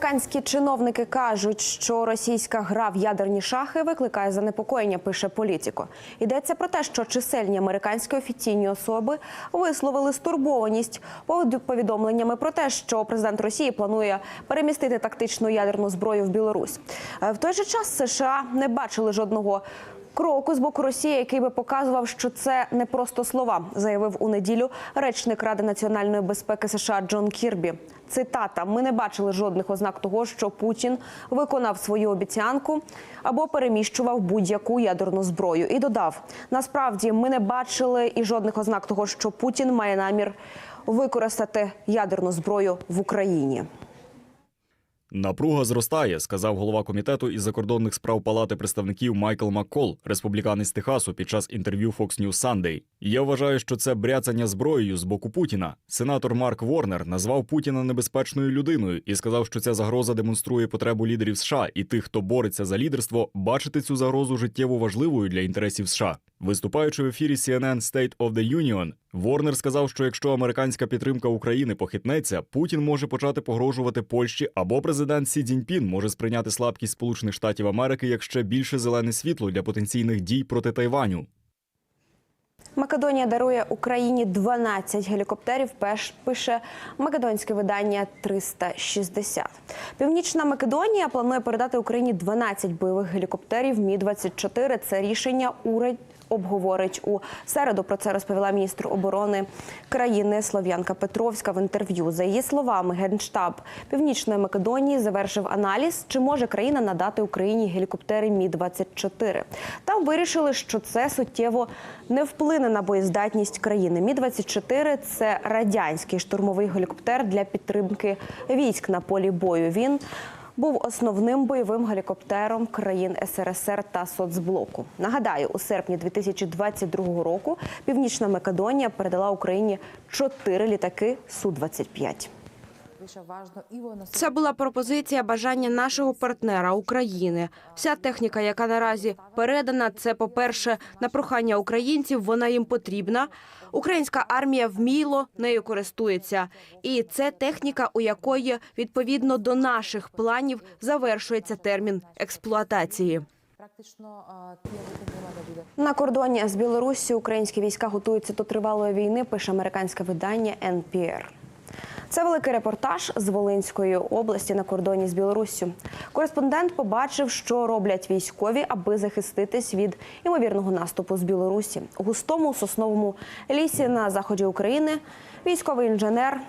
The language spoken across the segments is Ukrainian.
Американські чиновники кажуть, що російська гра в ядерні шахи викликає занепокоєння. Пише політико. Йдеться про те, що чисельні американські офіційні особи висловили стурбованість повідомленнями про те, що президент Росії планує перемістити тактичну ядерну зброю в Білорусь. Е, В той же час США не бачили жодного. Кроку з боку Росії, який би показував, що це не просто слова, заявив у неділю речник Ради національної безпеки США Джон Кірбі. Цитата: Ми не бачили жодних ознак того, що Путін виконав свою обіцянку або переміщував будь-яку ядерну зброю. І додав: насправді ми не бачили і жодних ознак того, що Путін має намір використати ядерну зброю в Україні. Напруга зростає, сказав голова комітету із закордонних справ Палати представників Майкл Маккол, республіканець Техасу, під час інтерв'ю Fox News Sunday. Я вважаю, що це бряцання зброєю з боку Путіна. Сенатор Марк Ворнер назвав Путіна небезпечною людиною і сказав, що ця загроза демонструє потребу лідерів США і тих, хто бореться за лідерство, бачити цю загрозу життєво важливою для інтересів США. Виступаючи в ефірі CNN State of the Union, Ворнер сказав, що якщо американська підтримка України похитнеться, Путін може почати погрожувати Польщі, або президент Сі Цзіньпін може сприйняти слабкість Сполучених Штатів Америки як ще більше зелене світло для потенційних дій проти Тайваню. Македонія дарує Україні 12 гелікоптерів. Пеш пише македонське видання 360. Північна Македонія планує передати Україні 12 бойових гелікоптерів. Мі 24 Це рішення уряд обговорить у середу. Про це розповіла міністр оборони країни Слов'янка Петровська в інтерв'ю. За її словами, генштаб Північної Македонії завершив аналіз, чи може країна надати Україні гелікоптери Мі 24 Там вирішили, що це суттєво не вплине на боєздатність країни. Мі 24 це радянський штурмовий гелікоптер для підтримки військ на полі бою. Він був основним бойовим гелікоптером країн СРСР та соцблоку. Нагадаю, у серпні 2022 року Північна Македонія передала Україні чотири літаки су 25 Це була пропозиція бажання нашого партнера України. Вся техніка, яка наразі передана, це по-перше, на прохання українців. Вона їм потрібна. Українська армія вміло нею користується, і це техніка, у якої відповідно до наших планів завершується термін експлуатації. На кордоні з Білоруссю українські війська готуються до тривалої війни. Пише американське видання NPR. Це великий репортаж з Волинської області на кордоні з Білоруссю. Кореспондент побачив, що роблять військові, аби захиститись від імовірного наступу з Білорусі. У густому сосновому лісі на заході України військовий інженер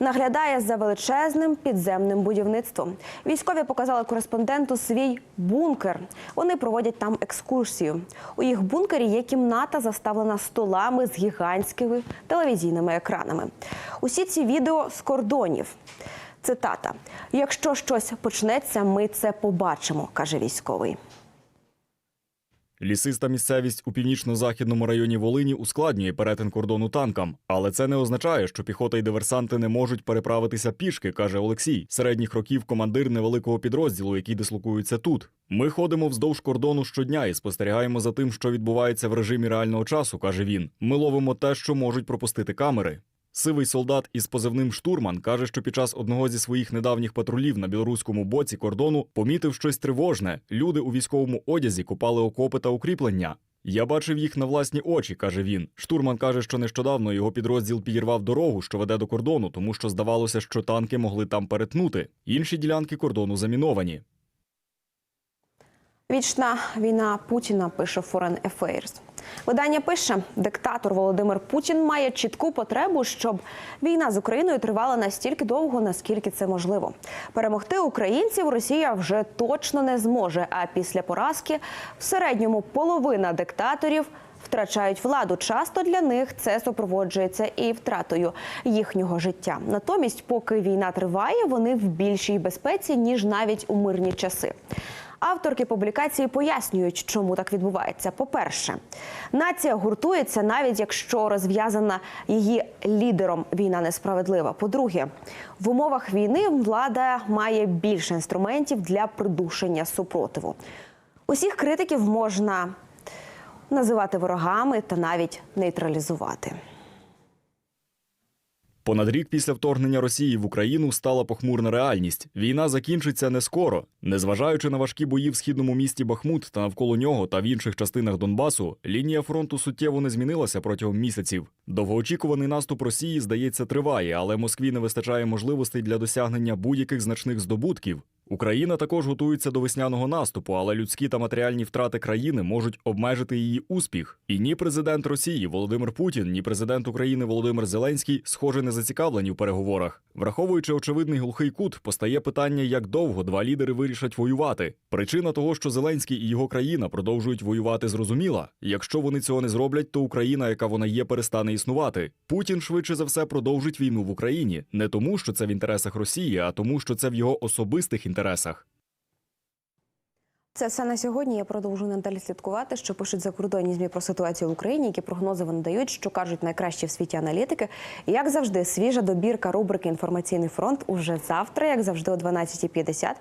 наглядає за величезним підземним будівництвом. Військові показали кореспонденту свій бункер. Вони проводять там екскурсію. У їх бункері є кімната, заставлена столами з гігантськими телевізійними екранами. Усі ці відео з кордонів. Цитата: якщо щось почнеться, ми це побачимо, каже військовий. Лісиста місцевість у північно-західному районі Волині ускладнює перетин кордону танкам, але це не означає, що піхота і диверсанти не можуть переправитися пішки, каже Олексій, середніх років командир невеликого підрозділу, який дислокується тут. Ми ходимо вздовж кордону щодня і спостерігаємо за тим, що відбувається в режимі реального часу, каже він. Ми ловимо те, що можуть пропустити камери. Сивий солдат із позивним штурман каже, що під час одного зі своїх недавніх патрулів на білоруському боці кордону помітив щось тривожне. Люди у військовому одязі купали окопи та укріплення. Я бачив їх на власні очі, каже він. Штурман каже, що нещодавно його підрозділ підірвав дорогу, що веде до кордону, тому що здавалося, що танки могли там перетнути. Інші ділянки кордону заміновані. Вічна війна Путіна пише Foreign Affairs. Видання пише, диктатор Володимир Путін має чітку потребу, щоб війна з Україною тривала настільки довго, наскільки це можливо. Перемогти українців Росія вже точно не зможе. А після поразки в середньому половина диктаторів втрачають владу. Часто для них це супроводжується і втратою їхнього життя. Натомість, поки війна триває, вони в більшій безпеці ніж навіть у мирні часи. Авторки публікації пояснюють, чому так відбувається. По-перше, нація гуртується, навіть якщо розв'язана її лідером війна несправедлива. По-друге, в умовах війни влада має більше інструментів для придушення супротиву. Усіх критиків можна називати ворогами та навіть нейтралізувати. Понад рік після вторгнення Росії в Україну стала похмурна реальність. Війна закінчиться не скоро. Незважаючи на важкі бої в східному місті Бахмут та навколо нього та в інших частинах Донбасу, лінія фронту суттєво не змінилася протягом місяців. Довгоочікуваний наступ Росії, здається, триває, але Москві не вистачає можливостей для досягнення будь-яких значних здобутків. Україна також готується до весняного наступу, але людські та матеріальні втрати країни можуть обмежити її успіх. І ні президент Росії Володимир Путін, ні президент України Володимир Зеленський, схоже, не зацікавлені в переговорах. Враховуючи очевидний глухий кут, постає питання, як довго два лідери вирішать воювати. Причина того, що Зеленський і його країна продовжують воювати, зрозуміла. Якщо вони цього не зроблять, то Україна, яка вона є, перестане існувати. Путін швидше за все продовжить війну в Україні не тому, що це в інтересах Росії, а тому, що це в його особистих інтересах. Це все на сьогодні. Я продовжу надалі слідкувати, що пишуть закордонні змі про ситуацію в Україні, які прогнози вони дають, що кажуть найкращі в світі аналітики. І як завжди, свіжа добірка рубрики Інформаційний фронт уже завтра, як завжди, о 12.50.